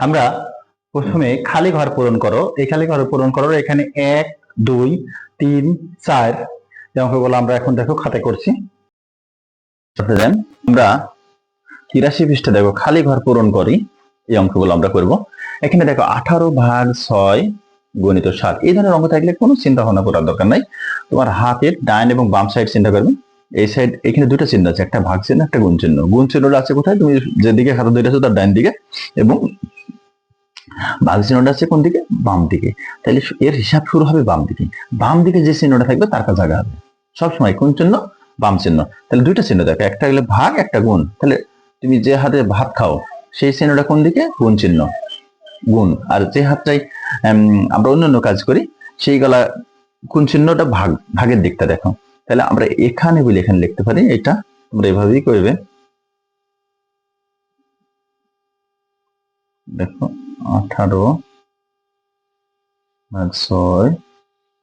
আমরা প্রথমে খালি ঘর পূরণ করো। এই খালি ঘর পূরণ করো এখানে এক, দুই, তিন, চার। এই অঙ্কগুলো আমরা এখন দেখো খাতে করছি। আমরা তিরাশি পৃষ্ঠা দেখো, খালি ঘর পূরণ করি। এই অঙ্কগুলো আমরা করব। এখানে দেখো আঠারো ভাগ ছয় গণিত সাত। এই ধরনের অঙ্ক থাকলে কোনো চিন্তা ভাবনা করার দরকার নাই। তোমার হাতের ডাইন এবং বাম সাইড চিন্তা করবে। এই সাইড এখানে দুটো চিহ্ন আছে, একটা ভাগ চিহ্ন, একটা গুণ চিহ্ন। গুণ চিহ্নটা আছে কোথায়? তুমি যেদিকে খাতা দুইটা আছে তার ডাইন দিকে এবং ভাগ চিহ্নটা আছে কোন দিকে? বাম দিকে। তাহলে এর হিসাব শুরু হবে বাম দিকে। বাম দিকে যে চিহ্নটা থাকবে তার কাছে আগে হবে। সবসময় কোন চিহ্ন? বাম চিহ্ন। তাহলে দুইটা চিহ্ন দেখো, একটা হলে ভাগ, একটা গুণ। তাহলে তুমি যে হাতে ভাত খাও, সেই চিহ্নটা কোন দিকে? গুণ চিহ্ন। গুণ। আর যে হাতটাই আমরা অন্যান্য কাজ করি, সেই গলা কোন চিহ্নটা ভাগ, ভাগের দিকটা দেখো। তাহলে আমরা এখানে বলে, এখানে লিখতে পারি, এটা আমরা এভাবেই করবে। দেখো, আঠারো ছয়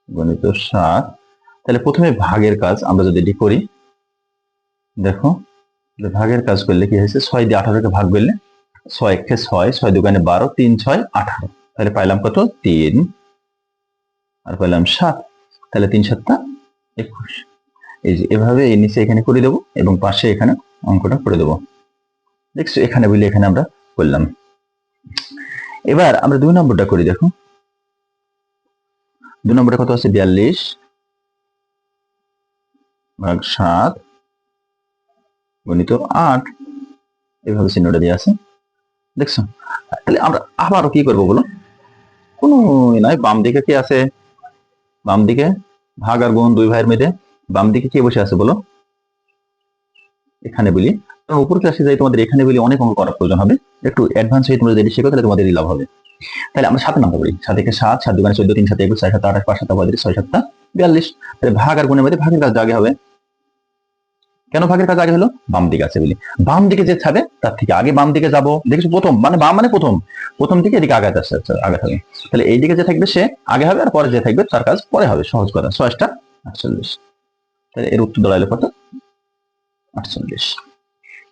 গণিত সাত। তাহলে প্রথমে ভাগের কাজ আমরা যদি করি, দেখো ভাগের কাজ করলে কি হয়েছে? ছয় দিয়ে আঠারোকে ভাগ করলে ছয় একে ছয় ছয় দোকানে বারো, তিন, ছয়, আঠারো। তাহলে পাইলাম কত? তিন। আর পাইলাম সাত। তাহলে তিন সাতটা একুশ। এই যে এভাবে এই নিচে এখানে করে দেবো এবং পাশে এখানে অঙ্কটা করে দেবো। দেখছ, এখানে বলে এখানে আমরা করলাম। এবার আমরা দুই নম্বরটা করি, দেখো। দুই নম্বরটা কত আছে? বিয়াল্লিশ ভাগ সাত গণিত আট। এভাবে চিহ্নটা দিয়ে আছে। দেখছ? তাহলে আমরা আবারও কি করব বলো কোনো নয় বাম দিকে কি আছে? বাম দিকে ভাগ আর গুণ দুই ভাইয়ের মধ্যে বাম দিকে কে বসে আছে বলো? এখানে বলি। উপর ক্লাসে যাই, তোমাদের এখানে বলি অনেক অঙ্ক করার প্রয়োজন হবে। একটু অ্যাডভান্স হয়ে তোমরা যদি শেখো, তাহলে তোমাদের লাভ হবে। তাহলে আমরা সাত নাম্বার করি সাত থেকে সাত সাত দুগানে চোদ্দ, তিন সাথে একুশ, ছয় সাত আঠাশ পাঁচ সাত পঁয়ত্রিশ ছয় সাতটা বিয়াল্লিশ। তাহলে ভাগ আর গুণের মধ্যে ভাগের কাজ আগে হবে। কেন ভাগের কাজ আগে হলো? বাম দিকে আছে বলি। বাম দিকে যে থাকবে তার থেকে আগে বাম দিকে যাব। দেখেছ প্রথম? মানে বাম মানে প্রথম। প্রথম দিকে এদিকে আগে আসছে আগে থাকবে তাহলে এই দিকে যে থাকবে সে আগে হবে, আর পরে যে থাকবে, তার কাজ পরে হবে। সহজ করা ছয়টা আটচল্লিশ। তাহলে এর উত্তর দাঁড়াইলো কত? আটচল্লিশ।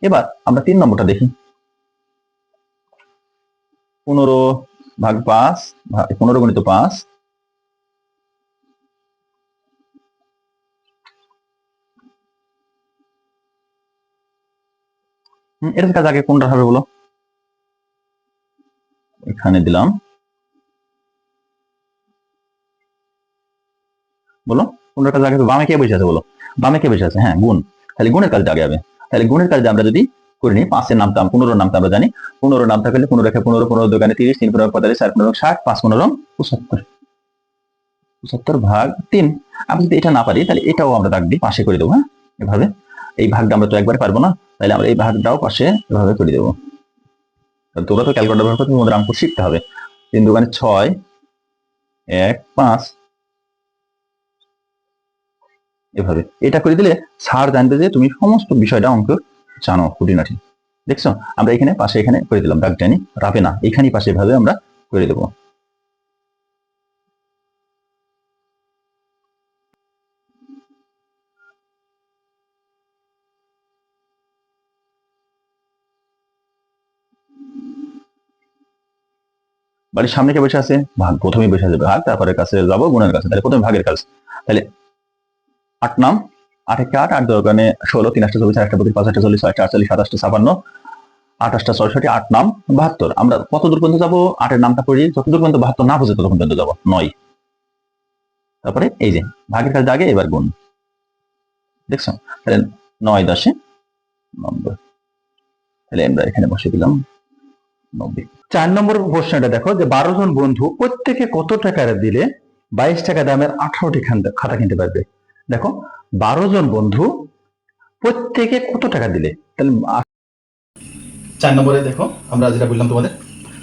এবার আমরা তিন নম্বরটা দেখি। পনেরো ভাগ পাঁচ পনেরো গণিত পাঁচ। এটার কাজ আগে কোনটা হবে বলো? এখানে দিলাম। বলো। কোনটা কাজ আগে বামে কে বসে আছে বলো? বামে কে বসে আছে? হ্যাঁ গুণ। তাহলে গুণের কাজটা আগে হবে। তাহলে গুণের কাজটা আমরা যদি করে নিই, পাঁচের নাম নামটা, পনেরোর নামটা আমরা জানি। পনেরো নাম থাকলে পনেরো রেখে পনেরো পনেরো দোকানে তিরিশ, তিন পনেরো পঁয়তাল্লিশ, চার পনেরো ষাট, পাঁচ পনেরো পঁচাত্তর। পঁচাত্তর ভাগ তিন। আমি যদি এটা না পারি, তাহলে এটাও আমরা দাগ দিই পাশে করে দেবো হ্যাঁ? এভাবে। এই ভাগটা আমরা তো একবারে পারব না। তাহলে আমরা এই ভাগটাও পাশে এভাবে করে দেবো। তোমরা তো ক্যালকুলেটর ব্যবহার করতে তোমাদের অঙ্ক শিখতে হবে। তিন দোকানে ছয়, এক, পাঁচ এভাবে। এটা করে দিলে স্যার জানবে যে তুমি সমস্ত বিষয়টা অঙ্ক জানো খুঁটিনাটি। দেখছ? আমরা এখানে পাশে এখানে করে দিলাম জানি। রাবে না, এখানেই পাশে এভাবে আমরা করে দেবো। বাড়ির সামনে কে বসে আছে? ভাগ। প্রথমেই বসে আছে ভাগ তারপরে কাছে যাব, গুণের কাছে। তাহলে প্রথমে ভাগের কাজ। তাহলে আট নাম, আট একে আট আট দোকানে ষোলো, তিন আটটা চব্বিশ একটা পঁচিশ পাঁচ আটটা চল্লিশ ছয়টা আটচল্লিশ সাতাশটা ছাপান্ন আঠাশটা ছয়ষট্টি, আট নাম, বাহাত্তর। আমরা কত দূর পর্যন্ত যাব? আটের নামটা পড়ি, যত দূর পর্যন্ত বাহাত্তর না বুঝে তত পর্যন্ত যাব। নয়। তারপরে এই যে, ভাগের কাজ আগে, এবার গুণ। দেখছ? তাহলে নয় দশে নব্বই তাহলে আমরা এখানে বসে দিলাম নব্বই। চার নম্বর প্রশ্নটা দেখো যে, বারো জন বন্ধু প্রত্যেকে কত টাকা দিলে বাইশ টাকা দামের আঠারোটি খাতা কিনতে পারবে? দেখো, বারো জন বন্ধু প্রত্যেকে কত টাকা দিলে? তাহলে চার নম্বরে দেখো, আমরা যেটা বললাম তোমাদের,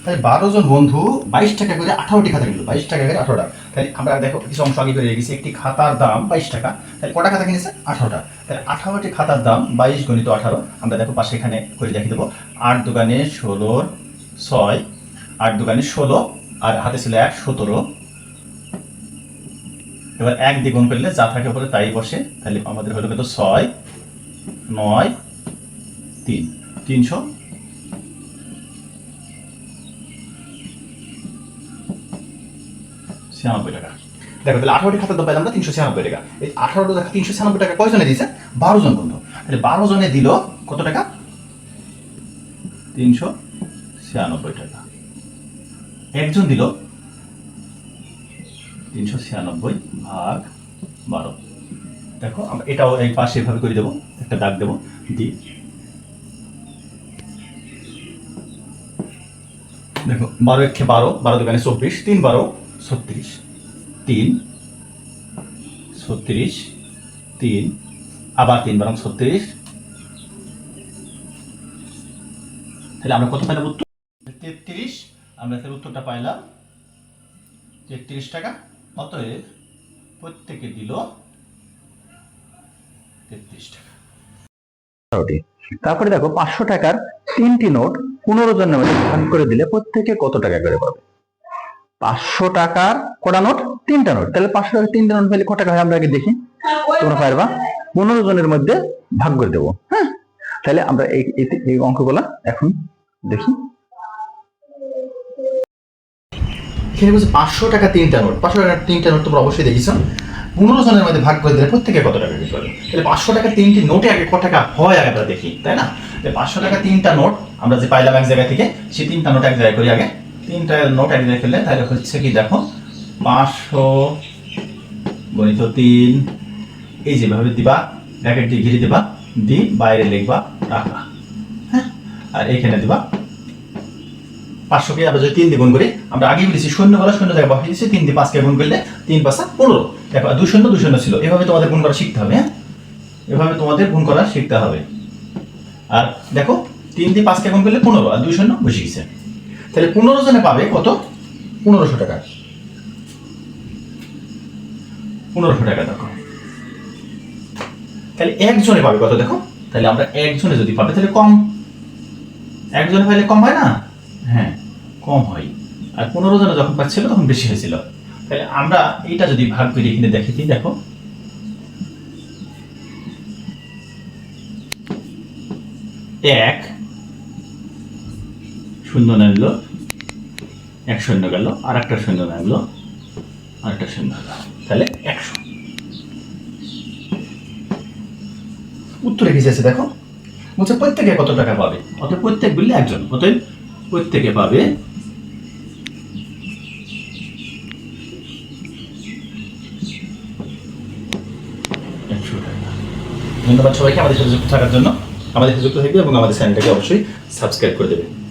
তাহলে বারো জন বন্ধু বাইশ টাকা করে আঠারোটি খাতা কিনলো, বাইশ টাকা করে আঠারোটা। তাহলে আমরা দেখো, কিছু অংশ আগে করে রেখেছি, একটি খাতার দাম বাইশ টাকা, তাহলে কটা খাতা কিনেছে? আঠারোটা। তাহলে আঠারোটি খাতার দাম বাইশ গণিত আঠারো, আমরা দেখো পাশে এখানে করে দেখিয়ে দেবো, আট দোকানে ষোলোর ছয়, আট দোকানে ষোলো, আর হাতে ছিল এক, সতেরো এবার এক দ্বিগুণ করলে যা থাকে পরে তাই বসে। তাহলে আমাদের হলো কত? ছয়, নয়, তিন। তিনশো। ছিয়ানব্বই টাকা। দেখো, তাহলে আঠারোটি খাতার দাম পেলাম তিনশো ছিয়ানব্বই টাকা। এই আঠারোটা দেখা তিনশো ছিয়ানব্বই টাকা কয়জনে দিয়েছে? বারো জন বন্ধু। তাহলে বারো জনে দিল কত টাকা? তিনশো ছিয়ানব্বই টাকা। একজন দিল তিনশো ছিয়ানব্বই ভাগ বারো। দেখো এটাও এই পাশে এভাবে করে দেবো, একটা দাগ দেবো দি দেখো, বারো একে বারো বারো দোকানে চব্বিশ, তিন বারো, ছত্রিশ। তিন ছত্রিশ, তিন, আবার তিন বারং ছত্রিশ। তাহলে আমরা কত পাইলাম উত্তর? তেত্রিশ। আমরা তাহলে উত্তরটা পাইলাম তেত্রিশ টাকা। অতএব প্রত্যেকে দিল তেত্রিশ টাকা। তারপরে দেখো, পাঁচশো টাকার তিনটি নোট পনেরো জনের মধ্যে ভাগ করে দিলে প্রত্যেকে কত টাকা করে পাবে? পাঁচশো টাকার কটা নোট? তিনটা নোট। তাহলে পাঁচশো টাকার তিনটা নোট পেলে কত টাকা হয়? আমরা আগে দেখি। তোমরা পারবা? পনেরো জনের মধ্যে ভাগ করে দেবো। হ্যাঁ? তাহলে আমরা এই অঙ্কগুলা এখন দেখি। এখানে বলছে পাঁচশো টাকা তিনটা নোট। পাঁচশো টাকা তিনটা নোট তোমরা অবশ্যই দেখেছ। পনেরো জনের মধ্যে ভাগ করে দিলে প্রত্যেকে কত টাকা করে? পাবে তাহলে পাঁচশো টাকা তিনটি নোটে আগে কত টাকা হয় আগে আমরা দেখি, তাই না? পাঁচশো টাকা তিনটা নোট আমরা যে পাইলাম এক জায়গা থেকে, সেই তিনটা নোট এক জায়গায় করি আগে। তিনটা নোট এক জায়গায় ফেললে তাহলে হচ্ছে কি দেখো, পাঁচশো গণিত তিন, এই যেভাবে দিবা ব্র্যাকেট দিয়ে ঘিরে দিবা দি বাইরে লিখবা টাকা হ্যাঁ? আর এখানে দিবা পাঁচশোকে আমরা যদি তিন দিয়ে গুণ করি, আমরা আগেই বলেছি, শূন্য বলা শূন্য জায়গায় বসিয়ে দিচ্ছি তিন দিয়ে পাঁচকে গুণ করলে তিন পাঁচা পনেরো। দেখো দুই শূন্য দুই শূন্য ছিল। এভাবে তোমাদের গুণ করা শিখতে হবে হ্যাঁ? এভাবে তোমাদের গুণ করা শিখতে হবে। আর দেখো, তিন দিয়ে পাঁচকে গুণ করলে পনেরো, আর দুই শূন্য বসে গেছে। তাহলে পনেরো জনে পাবে কত? পনেরোশো টাকা। পনেরোশো টাকা দেখো। তাহলে একজনে পাবে কত দেখো? তাহলে আমরা একজনে যদি পাবে, তাহলে কম। একজনে পাইলে কম হয় না? হ্যাঁ। কম হয়। আর পনেরো জনে যখন পাচ্ছিল, তখন বেশি হয়েছিল। তাহলে আমরা এটা যদি ভাগ করে এখানে দেখি দেখো। এক শূন্য নামলো, এক শূন্য গেল, আর একটা শূন্য নামলো, আর একটা শূন্য গেল। তাহলে একশো। উত্তরে কি আছে দেখো? বলছে প্রত্যেকে কত টাকা পাবে? অতএব প্রত্যেক বললে একজন। অতএব প্রত্যেকে পাবে ধন্যবাদ সবাইকে আমাদের সাথে যুক্ত থাকার জন্য। আমাদের যুক্ত থাকবে এবং আমাদের চ্যানেলটাকে অবশ্যই সাবস্ক্রাইব করে দেবে।